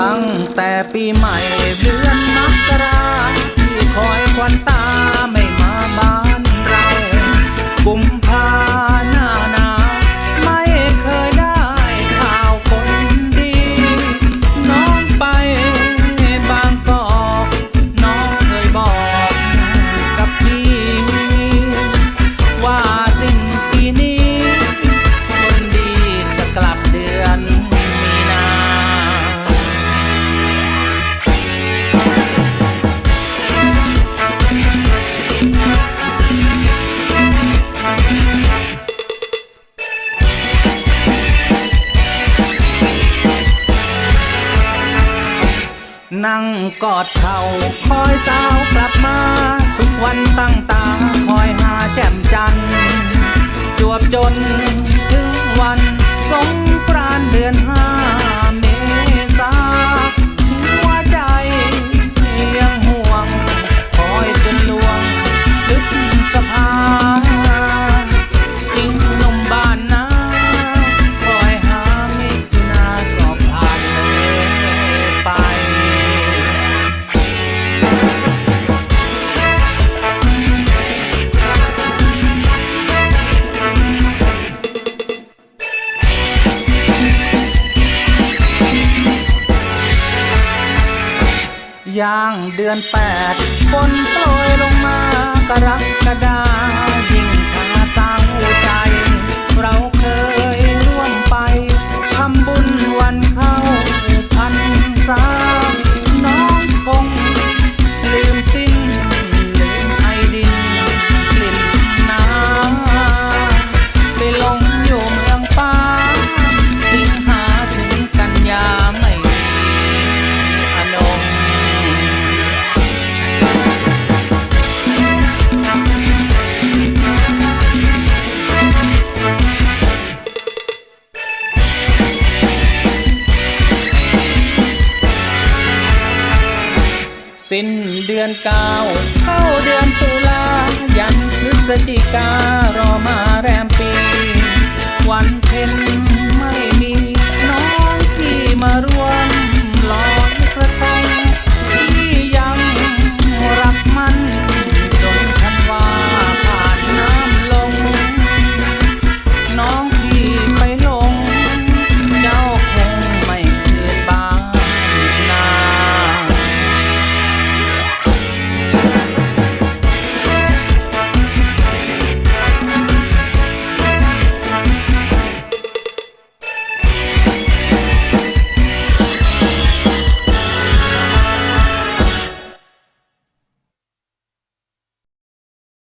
ตั้งแต่ปีใหม่เดือนมกรา กอดเข่าคอยสาวกลับมา ทุกวันตั้งตาคอยหาแจ่มจันทร์จวบจนถึงวันสงกรานเดือนห้า ย่างเดือนแปดฝนโปรยลงมากระรักกระดา สิ้นเดือนเก้าเข้าเดือนตุลายันพฤศจิการอมาแรมปี วันเพ็ญ